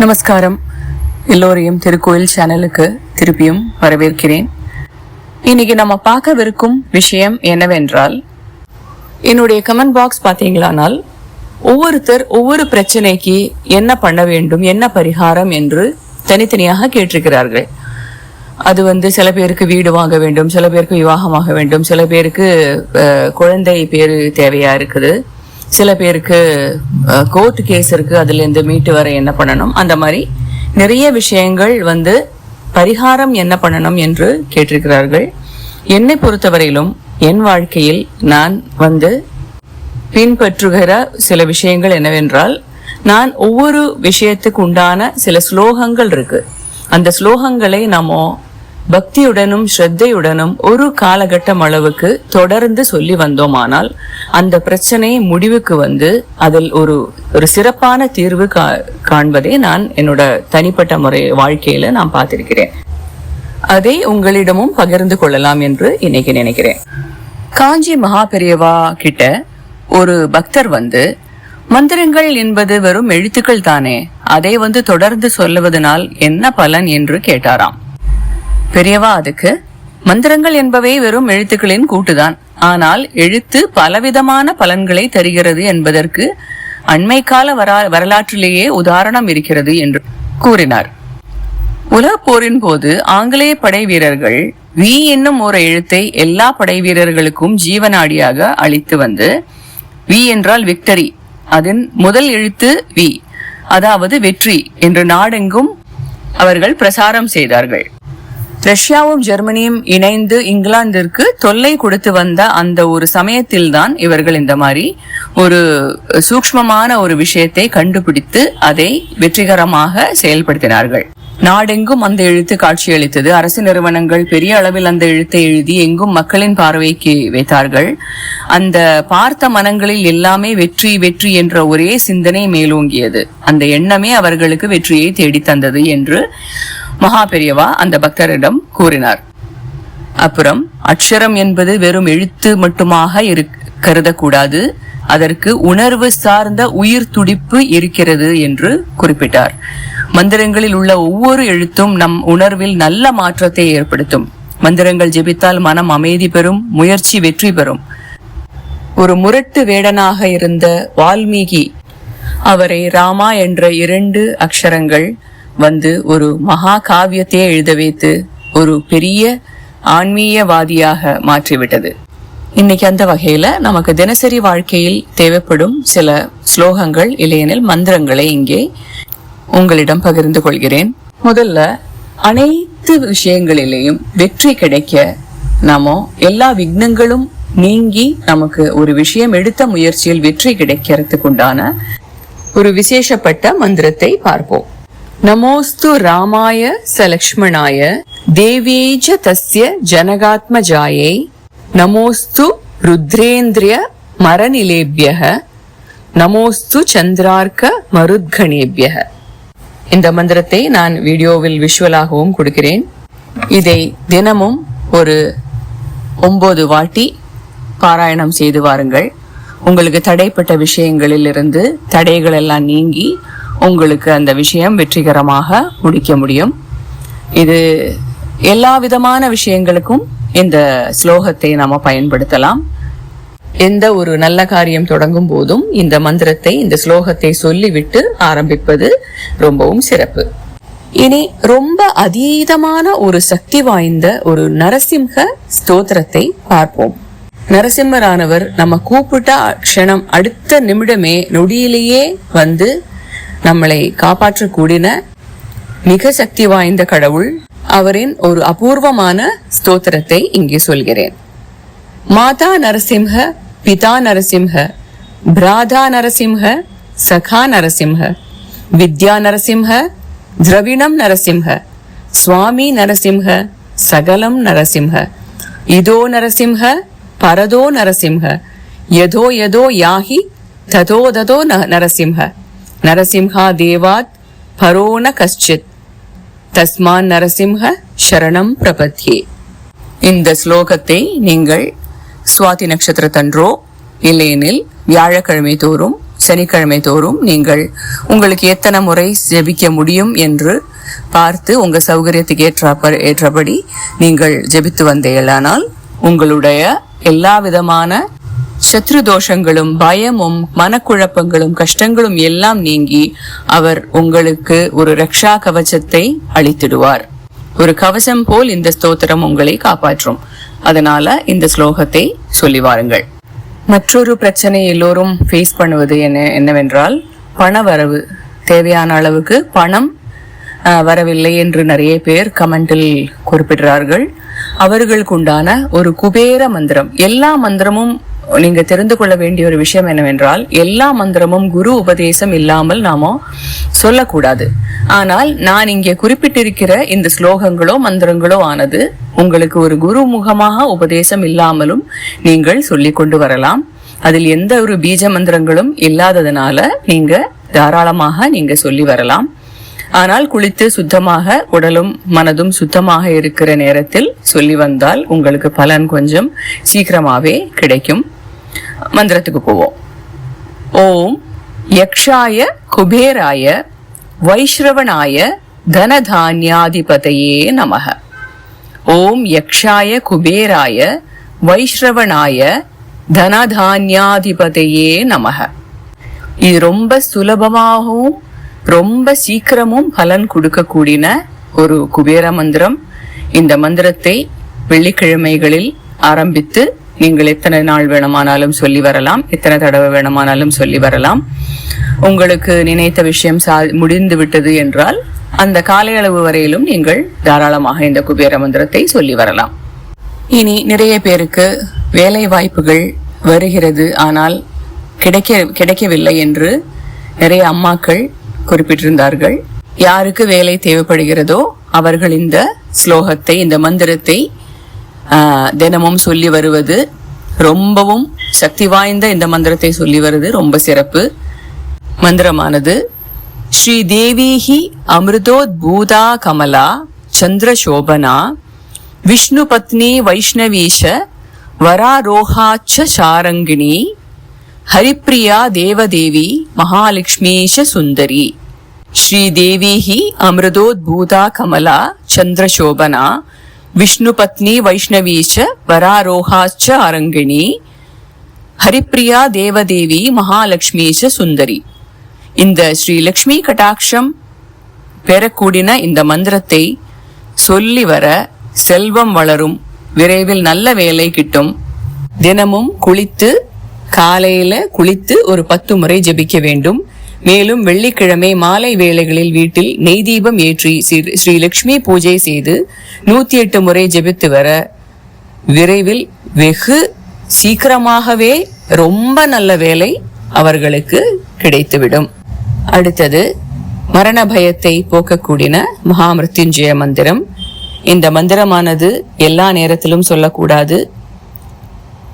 நமஸ்காரம். எல்லோரையும் திருக்கோயில் சேனலுக்கு திருப்பியும் வரவேற்கிறேன். இன்னைக்கு நம்ம பார்க்கவிருக்கும் விஷயம் என்னவென்றால் என்னுடைய கமெண்ட் பாக்ஸ் பார்த்தீங்களானால் ஒவ்வொருத்தர் ஒவ்வொரு பிரச்சனைக்கு என்ன பண்ண வேண்டும் என்ன பரிகாரம் என்று தனித்தனியாக கேட்டிருக்கிறார்கள். அது வந்து சில பேருக்கு வீடு வாங்க வேண்டும் சில பேருக்கு விவாகமாக வேண்டும் சில பேருக்கு குழந்தை பேர் தேவையா இருக்குது. சில பேருக்கு கோர்ட் கேஸ் இருக்கு அதுல இருந்து மீட்டு வர என்ன பண்ணணும்? அந்த மாதிரி நிறைய விஷயங்கள் வந்து பரிகாரம் என்ன பண்ணணும் என்று கேட்டிருக்கிறார்கள். என்னை பொறுத்தவரையிலும் என் வாழ்க்கையில் நான் வந்து பின்பற்றுகிற சில விஷயங்கள் என்னவென்றால் நான் ஒவ்வொரு விஷயத்துக்கு உண்டான சில ஸ்லோகங்கள் இருக்கு. அந்த ஸ்லோகங்களை நாம பக்தியுடனும் ஸ்ரத்தையுடனும் ஒரு காலகட்டம் அளவுக்கு தொடர்ந்து சொல்லி வந்தோமானால் அந்த பிரச்சனை முடிவுக்கு வந்து அதில் ஒரு ஒரு சிறப்பான தீர்வு கா காண்பதை நான் என்னோட தனிப்பட்ட முறை வாழ்க்கையில நான் பார்த்திருக்கிறேன். அதை உங்களிடமும் பகிர்ந்து கொள்ளலாம் என்று இன்னைக்கு நினைக்கிறேன். காஞ்சி மகா பெரியவா கிட்ட ஒரு பக்தர் வந்து மந்திரங்கள் என்பது வெறும் எழுத்துக்கள் தானே அதை வந்து தொடர்ந்து சொல்லுவதனால் என்ன பலன்? என்று கேட்டாராம். பெரியவா அதுக்கு மந்திரங்கள் என்பவை வெறும் எழுத்துக்களின் கூட்டுதான். ஆனால் எழுத்து பலவிதமான பலன்களை தருகிறது என்பதற்கு அண்மை கால வரா வரலாற்றிலேயே உதாரணம் இருக்கிறது என்று கூறினார். உலகப் போரின் போது ஆங்கிலேய படை வீரர்கள் வி என்னும் ஒரு எழுத்தை எல்லா படை வீரர்களுக்கும் ஜீவனாடியாக அளித்து வந்து வி என்றால் விக்டரி அதன் முதல் எழுத்து வி அதாவது வெற்றி என்று நாடெங்கும் அவர்கள் பிரசாரம் செய்தார்கள். ரஷ்யாவும் ஜெர்மனியும் இணைந்து இங்கிலாந்திற்கு தொல்லை கொடுத்து வந்த அந்த ஒரு சமயத்தில் தான் இவர்கள் இந்த மாதிரி ஒரு சூக்ஷ்மமான ஒரு விஷயத்தை கண்டுபிடித்து அதை வெற்றிகரமாக செயல்படுத்தினார்கள். நாடெங்கும் அந்த எழுத்து காட்சியளித்தது. அரசு நிறுவனங்கள் பெரிய அளவில் அந்த எழுத்தை எழுதி எங்கும் மக்களின் பார்வைக்கு வைத்தார்கள். அந்த பார்த்த மனங்களில் எல்லாமே வெற்றி வெற்றி என்ற ஒரே சிந்தனை மேலோங்கியது. அந்த எண்ணமே அவர்களுக்கு வெற்றியை தேடித் தந்தது என்று மகா பெரியவா அந்த பக்தரிடம் கூறினார். அப்புறம் அக்ஷரம் என்பது வெறும் எழுத்து மட்டுமாக இரு கருதக்கூடாது. அதற்கு உணர்வு சார்ந்த உயிர் துடிப்பு இருக்கிறது என்று குறிப்பிட்டார். மந்திரங்களில் உள்ள ஒவ்வொரு எழுத்தும் நம் உணர்வில் நல்ல மாற்றத்தை ஏற்படுத்தும். மந்திரங்கள் ஜெபித்தால் மனம் அமைதி பெறும் முயற்சி வெற்றி பெறும். ஒரு முரட்டு வேடனாக இருந்த வால்மீகி அவரை ராமா என்ற இரண்டு அக்ஷரங்கள் வந்து ஒரு மகா காவியத்தையே எழுத வைத்து ஒரு பெரிய ஆன்மீகவாதியாக மாற்றிவிட்டது. இன்னைக்கு அந்த வகையில நமக்கு தினசரி வாழ்க்கையில் தேவைப்படும் சில ஸ்லோகங்கள் இல்லையெனில் மந்திரங்களை இங்கே உங்களிடம் பகிர்ந்து கொள்கிறேன். முதல்ல அனைத்து விஷயங்களிலேயும் வெற்றி கிடைக்க நாம எல்லா விக்னங்களும் நீங்கி நமக்கு ஒரு விஷயம் எடுத்த முயற்சியில் வெற்றி கிடைக்கிறதுக்கு உண்டான ஒரு விசேஷப்பட்ட மந்திரத்தை பார்ப்போம். நமோஸ்து ராமாய சலக்ஷ்மணாய லக்ஷ்மணாய தேவேஜ தஸ்ய ஜனகாத்மஜாயை நமோஸ்து ருத்ரேந்திரிய மரநிலேபியக நமோஸ்து சந்திரார்க்க மருத்கணேபியக. இந்த மந்திரத்தை நான் வீடியோவில் விஷுவலாகவும் கொடுக்கிறேன். இதை தினமும் ஒரு ஒன்பது வாட்டி பாராயணம் செய்து வாருங்கள். உங்களுக்கு தடைப்பட்ட விஷயங்களில் இருந்து தடைகள் எல்லாம் நீங்கி உங்களுக்கு அந்த விஷயம் வெற்றிகரமாக முடிக்க முடியும். இது எல்லா விதமான விஷயங்களுக்கும் இந்த ஸ்லோகத்தை நாம பயன்படுத்தலாம். எந்த ஒரு நல்ல காரியம் தொடங்கும் போதும் இந்த மந்திரத்தை இந்த ஸ்லோகத்தை சொல்லிவிட்டு ஆரம்பிப்பது ரொம்பவும் சிறப்பு. இனி ரொம்ப அதீதமான ஒரு சக்தி வாய்ந்த ஒரு நரசிம்ஹ ஸ்தோத்திரத்தை பார்ப்போம். நரசிம்மரானவர் நம்ம கூப்பிட்ட க்ஷணம் அடுத்த நிமிடமே நொடியிலேயே வந்து நம்மளை காப்பாற்றக்கூடின மிக சக்தி வாய்ந்த கடவுள். அவரின் ஒரு அபூர்வமான ஸ்தோத்திரத்தை இங்கே சொல்கிறேன். மாதா நரசிம்ஹ பிதா நரசிம்ஹ பிராதா நரசிம்ஹ சகா நரசிம்ஹ வித்யா நரசிம்ஹ திரவிணம் நரசிம்ஹ சுவாமி நரசிம்ஹ சகலம் நரசிம்ஹ இதோ நரசிம்ஹ பரதோ நரசிம்ஹ யதோ யதோ யாஹி ததோ ததோ ந- நரசிம்ஹ. நரசிம்ஹா தேவாத் பரோன கஷ்டித் தஸ்மான் நரசிம்ஹ சரணம் பிரபத்யே. இந்த ஸ்லோகத்தை நீங்கள் சுவாதி நட்சத்திரத்தன்றோ இல்லையெனில் வியாழக்கிழமை தோறும் சனிக்கிழமை தோறும் நீங்கள் உங்களுக்கு எத்தனை முறை ஜெபிக்க முடியும் என்று பார்த்து உங்கள் சௌகரியத்துக்கு ஏற்ற ஏற்றபடி நீங்கள் ஜெபித்து வந்தீர்களானால் உங்களுடைய எல்லா விதமான சத்ரு தோஷங்களும் பயமும் மனக்குழப்பங்களும் கஷ்டங்களும் எல்லாம் நீங்கி அவர் உங்களுக்கு ஒரு ரக்ஷா கவசத்தை அளித்திடுவார். ஒரு கவசம் போல் இந்த ஸ்தோத்திரம் உங்களை காப்பாற்றும். அதனால இந்த ஸ்லோகத்தை சொல்லி வாருங்கள். மற்றொரு பிரச்சனை எல்லோரும் ஃபேஸ் பண்ணுவது என்ன என்னவென்றால் பண வரவு. தேவையான அளவுக்கு பணம் வரவில்லை என்று நிறைய பேர் கமெண்டில் குறிப்பிடுறார்கள். அவர்களுக்கு உண்டான ஒரு குபேர மந்திரம். எல்லா மந்திரமும் நீங்க தெரிந்து கொள்ள வேண்டிய ஒரு விஷயம் என்னவென்றால் எல்லா மந்திரமும் குரு உபதேசம் இல்லாமல் நாம சொல்லக்கூடாது. ஆனால் நான் இங்கே குறிப்பிட்டிருக்கிற இந்த ஸ்லோகங்களோ மந்திரங்களோ ஆனது உங்களுக்கு ஒரு குரு முகமாக உபதேசம் இல்லாமலும் நீங்கள் சொல்லி கொண்டு வரலாம். அதில் எந்த ஒரு பீஜ மந்திரங்களும் இல்லாததுனால நீங்க தாராளமாக நீங்க சொல்லி வரலாம். ஆனால் குளித்து சுத்தமாக உடலும் மனதும் சுத்தமாக இருக்கிற நேரத்தில் சொல்லி வந்தால் உங்களுக்கு பலன் கொஞ்சம் சீக்கிரமாவே கிடைக்கும். மந்திரத்துக்கு போவோம். ஓம் யக்ஷாய குபேராய வைஷ்ரவனாய தனதான்யாதிபதையே நமக. ஓம் யக்ஷாய குபேராய வைஷ்ரவனாய தனதான்யாதிபதையே நமக. இது ரொம்ப சுலபமாகவும் ரொம்ப சீக்கிரமும் பலன் கொடுக்கக்கூடியன ஒரு குபேர மந்திரம். இந்த மந்திரத்தை வெள்ளிக்கிழமைகளில் ஆரம்பித்து நீங்கள் எத்தனை நாள் வேணுமானாலும் சொல்லி வரலாம் எத்தனை தடவை வேணுமானாலும் சொல்லி வரலாம். உங்களுக்கு நினைத்த விஷயம் சா முடிந்து விட்டது என்றால் அந்த காலை அளவு வரையிலும் நீங்கள் தாராளமாக இந்த குபேர மந்திரத்தை சொல்லி வரலாம். இனி நிறைய பேருக்கு வேலை வாய்ப்புகள் வருகிறது ஆனால் கிடைக்க கிடைக்கவில்லை என்று நிறைய அம்மாக்கள் குறிப்பிட்டிருந்தார்கள். யாருக்கு வேலை தேவைப்படுகிறதோ அவர்கள் இந்த ஸ்லோகத்தை இந்த மந்திரத்தை தினமும் சொல்லி வருவது ரொம்பவும் சக்தி வாய்ந்த இந்த மந்திரத்தை சொல்லி வருது. ரொம்ப சிறப்பு மந்திரமானது. ஸ்ரீ தேவீஹி அமிர்தோத்பூதா கமலா சந்திரசோபனா விஷ்ணு பத்னி வைஷ்ணவீஷ வராரோஹாச்ச சாரங்கிணி ஹரிப்ரியா தேவதேவி மகாலட்சுமீஷ சுந்தரி. ஸ்ரீதேவி அமிர்தோத்பூதா கமலா சந்திரசோபனா. விஷ்ணுபத்னி வைஷ்ணவீச்ச வராரோஹாச்ச அரங்கிணி. ஹரிப்ரியா தேவதேவி மகாலட்சுமீஷ சுந்தரி. இந்த ஸ்ரீ லக்ஷ்மி கடாட்சம் பெறக்கூடின இந்த மந்திரத்தை சொல்லி வர செல்வம் வளரும். விரைவில் நல்ல வேலை கிட்டும். தினமும் குளித்து காலையில குளித்து ஒரு பத்து முறை ஜெபிக்க வேண்டும். மேலும் வெள்ளிக்கிழமை மாலை வேளைகளில் வீட்டில் நெய் தீபம் ஏற்றி ஸ்ரீ- ஸ்ரீ லக்ஷ்மி பூஜை செய்து நூத்தி எட்டு முறை ஜெபித்து வர விரைவில் வெகு சீக்கிரமாகவே ரொம்ப நல்ல வேலை அவர்களுக்கு கிடைத்துவிடும். அடுத்தது மரண பயத்தை போக்கக்கூடின மகாமிருத்யுஞ்சய மந்திரம். இந்த மந்திரமானது எல்லா நேரத்திலும் சொல்லக்கூடாது.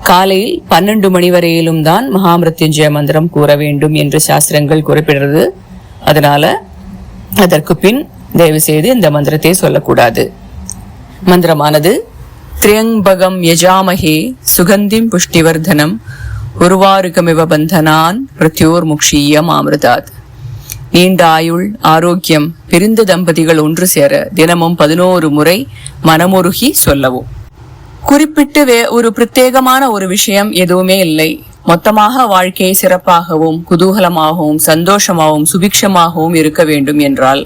காலையில் பன்னெண்டு மணி வரையிலும் தான் மகாமிருத்யுஞ்சய மந்திரம் கூற வேண்டும் என்று சாஸ்திரங்கள் குறிப்பிடுறது. அதனால அதற்கு பின் தயவு செய்து இந்த மந்திரத்தை சொல்லக்கூடாது. மந்திரமானது திரியம்பகம் யஜாமகே சுகந்திம் புஷ்டிவர்தனம் உருவாருகமிவ பந்தனான் பிரத்யோர் முக்ஷீயம் அமிர்தாத் நீண்ட ஆயுள் ஆரோக்கியம் பிரிந்த தம்பதிகள் ஒன்று சேர தினமும் பதினோரு முறை மனமுருகி சொல்லவும். குறிப்பிட்டு வே ஒரு பிரத்யேகமான ஒரு விஷயம் எதுவுமே இல்லை. மொத்தமாக வாழ்க்கையை சிறப்பாகவும் குதூகலமாகவும் சந்தோஷமாகவும் சுபிக்ஷமாகவும் இருக்க வேண்டும் என்றால்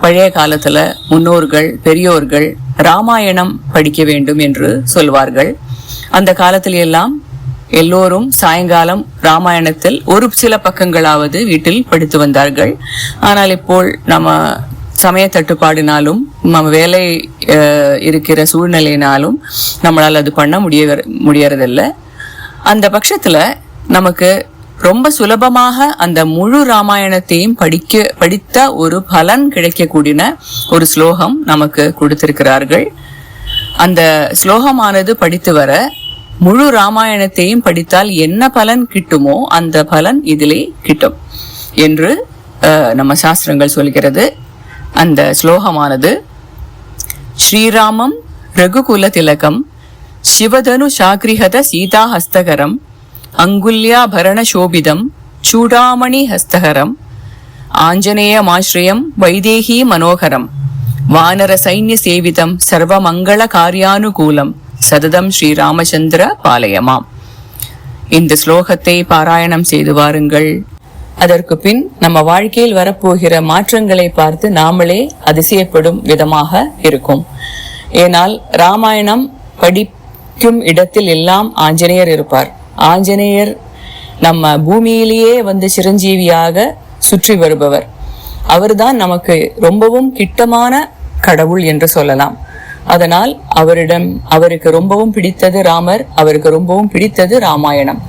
பழைய காலத்துல முன்னோர்கள் பெரியோர்கள் ராமாயணம் படிக்க வேண்டும் என்று சொல்வார்கள். அந்த காலத்தில் எல்லாம் எல்லோரும் சாயங்காலம் ராமாயணத்தில் ஒரு சில பக்கங்களாவது வீட்டில் படித்து வந்தார்கள். ஆனால் இப்போ நம்ம சமய தட்டுப்பாடினாலும் நம்ம வேலை இருக்கிற சூழ்நிலையினாலும் நம்மளால் அது பண்ண முடிய முடியறதில்ல. அந்த பட்சத்தில் நமக்கு ரொம்ப சுலபமாக அந்த முழு ராமாயணத்தையும் படிக்க படித்த ஒரு பலன் கிடைக்கக்கூடிய ஒரு ஸ்லோகம் நமக்கு கொடுத்திருக்கிறார்கள். அந்த ஸ்லோகமானது படித்து வர முழு ராமாயணத்தையும் படித்தால் என்ன பலன் கிட்டுமோ அந்த பலன் இதிலே கிட்டும் என்று நம்ம சாஸ்திரங்கள் சொல்கிறது. அந்த ஸ்லோகமானது ஸ்ரீராமம் ரகுகுல திலகம் சிவதனு சாக்ரிஹத சீதாஹஸ்தகரம் அங்குல்யாபரண சோபிதம் சூடாமணி ஹஸ்தகரம் ஆஞ்சநேயமாஸ்ரயம் வைதேகி மனோகரம் வானர சைன்ய சேவிதம் சர்வமங்கள காரியானுகூலம் சததம் ஸ்ரீராமச்சந்திர பாலயமாம். இந்த ஸ்லோகத்தை பாராயணம் செய்து வாருங்கள். அதற்கு பின் நம்ம வாழ்க்கையில் வரப்போகிற மாற்றங்களை பார்த்து நாமளே அதிசயப்படும் விதமாக இருக்கும். ஏனால் ராமாயணம் படிக்கும் இடத்தில் எல்லாம் ஆஞ்சநேயர் இருப்பார். ஆஞ்சநேயர் நம்ம பூமியிலேயே வந்து சிரஞ்சீவியாக சுற்றி வருபவர். அவர்தான் நமக்கு ரொம்பவும் கிட்டமான கடவுள் என்று சொல்லலாம். அதனால் அவரிடம் அவருக்கு ரொம்பவும் பிடித்தது ராமர் அவருக்கு ரொம்பவும் பிடித்தது ராமாயணம்.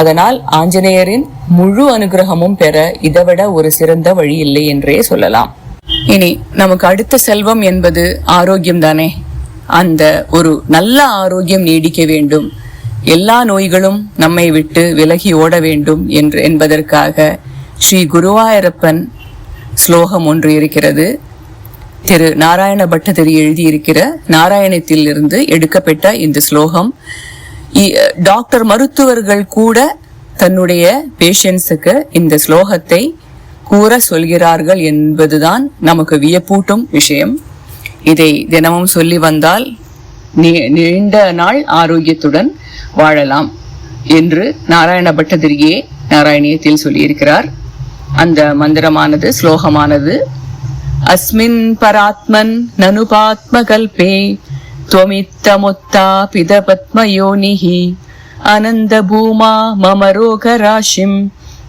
அதனால் ஆஞ்சநேயரின் முழு அனுகிரகமும் பெற இதைவிட ஒரு சிறந்த வழி இல்லை என்றே சொல்லலாம். இனி நமக்கு அடுத்த செல்வம் என்பது ஆரோக்கியம் தானே? அந்த ஒரு நல்ல ஆரோக்கியம் நீடிக்க வேண்டும். எல்லா நோய்களும் நம்மை விட்டு விலகி ஓட வேண்டும் என்று என்பதற்காக ஸ்ரீ குருவாயூரப்பன் ஸ்லோகம் ஒன்று இருக்கிறது. திரு நாராயண பட்டதிரி எழுதியிருக்கிற நாராயணத்தில் இருந்து எடுக்கப்பட்ட இந்த ஸ்லோகம். டாக்டர் மருத்துவர்கள் கூட தன்னுடைய பேஷண்ட்ஸுக்கு இந்த ஸ்லோகத்தை கூற சொல்கிறார்கள் என்பதுதான் நமக்கு வியப்பூட்டும் விஷயம். இதை தினமும் சொல்லி வந்தால் நீ- நீண்ட நாள் ஆரோக்கியத்துடன் வாழலாம் என்று நாராயண பட்டதிரியே நாராயணியத்தில் சொல்லியிருக்கிறார். அந்த மந்திரமானது ஸ்லோகமானது அஸ்மின் பராத்மன் நனுபாத்ம கல்பே त्वमित्तमुत्ता पिदपद्मयोनिः अनन्दभूमा मम रोगराशिं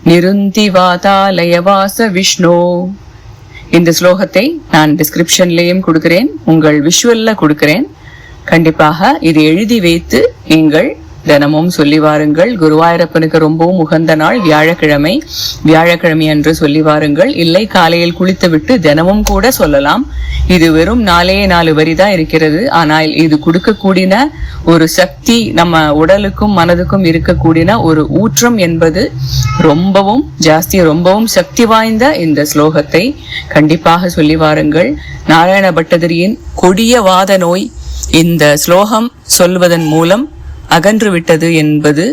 நிருந்தி வாதாலயவாச விஷ்ணு இந்த ஸ்லோகத்தை நான் டிஸ்கிரிப்ஷன்லேயும் கொடுக்கிறேன் உங்கள் விஷுவல்ல கொடுக்கிறேன் கண்டிப்பாக இது எழுதி வைத்து நீங்கள் தினமும் சொல்லி வாருங்கள். குருவாயூரப்பனுக்கு ரொம்பவும் உகந்த நாள் வியாழக்கிழமை. வியாழக்கிழமை அன்று சொல்லி வாருங்கள். இல்லை காலையில் குளித்துவிட்டு தினமும் கூட சொல்லலாம். இது வெறும் நாலே நாலு வரி தான் இருக்கிறது. ஆனால் இது கொடுக்கக்கூடியன ஒரு சக்தி நம்ம உடலுக்கும் மனதுக்கும் இருக்கக்கூடியன ஒரு ஊற்றம் என்பது ரொம்பவும் ஜாஸ்தி ரொம்பவும் சக்தி வாய்ந்த இந்த ஸ்லோகத்தை கண்டிப்பாக சொல்லி வாருங்கள். நாராயண பட்டதிரியின் கொடிய வாத நோய் இந்த ஸ்லோகம் சொல்வதன் மூலம் அகன்று விட்டது என்பது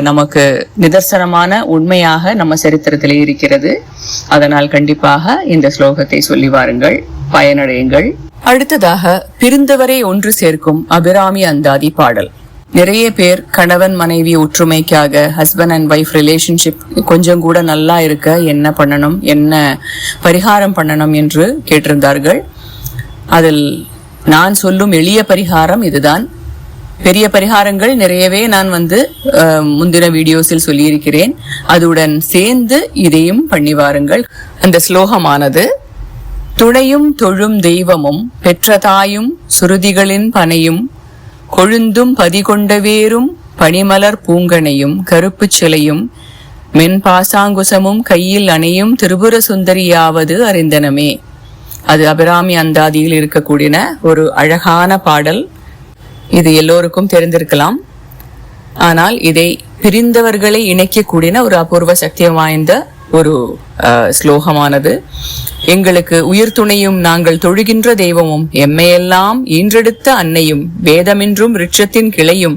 நமக்கு நிதர்சனமான உண்மையாக நம்ம சரித்திரத்திலே இருக்கிறது. அதனால் கண்டிப்பாக இந்த ஸ்லோகத்தை சொல்லி வாருங்கள். பயனடையுங்கள். அடுத்ததாக பிரிந்தவரை ஒன்று சேர்க்கும் அபிராமி அந்தாதி பாடல். நிறைய பேர் கணவன் மனைவி ஒற்றுமைக்காக ஹஸ்பண்ட் அண்ட் ஒய்ஃப் ரிலேஷன்ஷிப் கொஞ்சம் கூட நல்லா இருக்க என்ன பண்ணணும் என்ன பரிகாரம் பண்ணணும் என்று கேட்டிருந்தார்கள். அதில் நான் சொல்லும் எளிய பரிகாரம் இதுதான். பெரிய பரிகாரங்கள் நிறையவே நான் வந்து முந்தின வீடியோஸில் சொல்லியிருக்கிறேன். அதுடன் சேர்ந்து இதையும் பண்ணி வாருங்கள். அந்த ஸ்லோகமானது துணையும் தொழும் தெய்வமும் பெற்ற தாயும் சுருதிகளின் பனையும் கொழுந்தும் பதிகொண்ட வேரும் பனிமலர் பூங்கனையும் கருப்புச் சிலையும் மென்பாசாங்குசமும் கையில் அணையும் திரிபுர சுந்தரியாவது அறிந்தனமே. அது அபிராமி அந்தாதியில் இருக்கக்கூடிய ஒரு அழகான பாடல். இது எல்லோருக்கும் தெரிந்திருக்கலாம். ஆனால் இதை பிரிந்தவர்களை இணைக்கக்கூடிய ஒரு அபூர்வ சக்தி வாய்ந்த ஒரு ஸ்லோகமானது. எங்களுக்கு உயிர் துணையும் நாங்கள் தொழுகின்ற தெய்வமும் எம்மையெல்லாம் ஈன்றெடுத்த அன்னையும் வேதமென்றும் ரிட்சத்தின் கிளையும்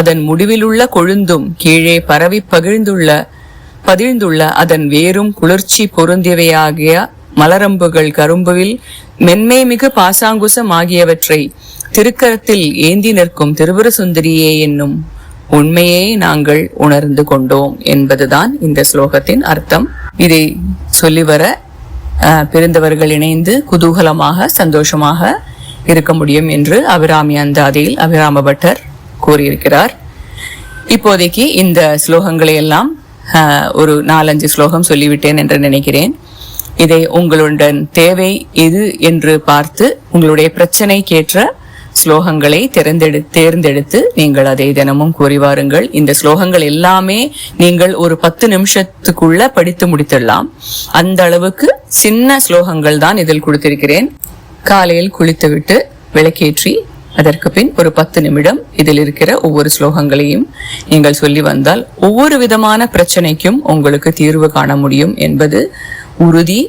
அதன் முடிவிலுள்ள கொழுந்தும் கீழே பரவி பகிழ்ந்துள்ள பதிழ்ந்துள்ள அதன் வேரும் குளிர்ச்சி பொருந்தியவையாகிய மலரம்புகள் கரும்புவில் மென்மை மிகு பாசாங்குசம் ஆகியவற்றை திருக்கரத்தில் ஏந்தி நிற்கும் திருவர சுந்தரியே என்னும் உண்மையை நாங்கள் உணர்ந்து கொண்டோம் என்பதுதான் இந்த ஸ்லோகத்தின் அர்த்தம். இதை சொல்லிவர பிறந்தவர்கள் இணைந்து குதூகலமாக சந்தோஷமாக இருக்க முடியும் என்று அபிராமி அந்தாதியில் அபிராம பட்டர் கூறியிருக்கிறார். இப்போதைக்கு இந்த ஸ்லோகங்களை எல்லாம் ஒரு நாலஞ்சு ஸ்லோகம் சொல்லிவிட்டேன் என்று நினைக்கிறேன். இதை உங்களுடன் தேவை எது என்று பார்த்து உங்களுடைய பிரச்சனைக்கேற்ற ஸ்லோகங்களை தேர்ந்தெடு தேர்ந்தெடுத்து நீங்கள் அதை தினமும் கூறி வாருங்கள். இந்த ஸ்லோகங்கள் எல்லாமே நீங்கள் ஒரு பத்து நிமிஷத்துக்குள்ள படித்து முடித்திடலாம். அந்த அளவுக்கு சின்ன ஸ்லோகங்கள் தான் இதில் கொடுத்திருக்கிறேன். காலையில் குளித்துவிட்டு விளக்கேற்றி அதற்கு பின் ஒரு பத்து நிமிடம் இதில் இருக்கிற ஒவ்வொரு ஸ்லோகங்களையும் நீங்கள் சொல்லி வந்தால் ஒவ்வொரு விதமான பிரச்சனைக்கும் உங்களுக்கு தீர்வு காண முடியும் என்பது உறுதி.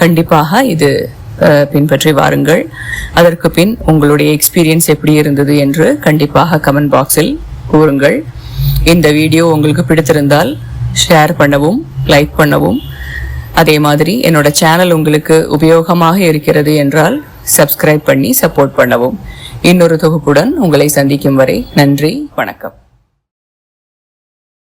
கண்டிப்பாக இது பின்பற்றி வாருங்கள். அதற்கு பின் உங்களுடைய எக்ஸ்பீரியன்ஸ் எப்படி இருந்தது என்று கண்டிப்பாக கமெண்ட் பாக்ஸில் கூறுங்கள். இந்த வீடியோ உங்களுக்கு பிடித்திருந்தால் ஷேர் பண்ணவும் லைக் பண்ணவும். அதே மாதிரி என்னோட சேனல் உங்களுக்கு உபயோகமாக இருக்கிறது என்றால் சப்ஸ்கிரைப் பண்ணி சப்போர்ட் பண்ணவும். இன்னொரு தொகுப்புடன் உங்களை சந்திக்கும் வரை நன்றி வணக்கம்.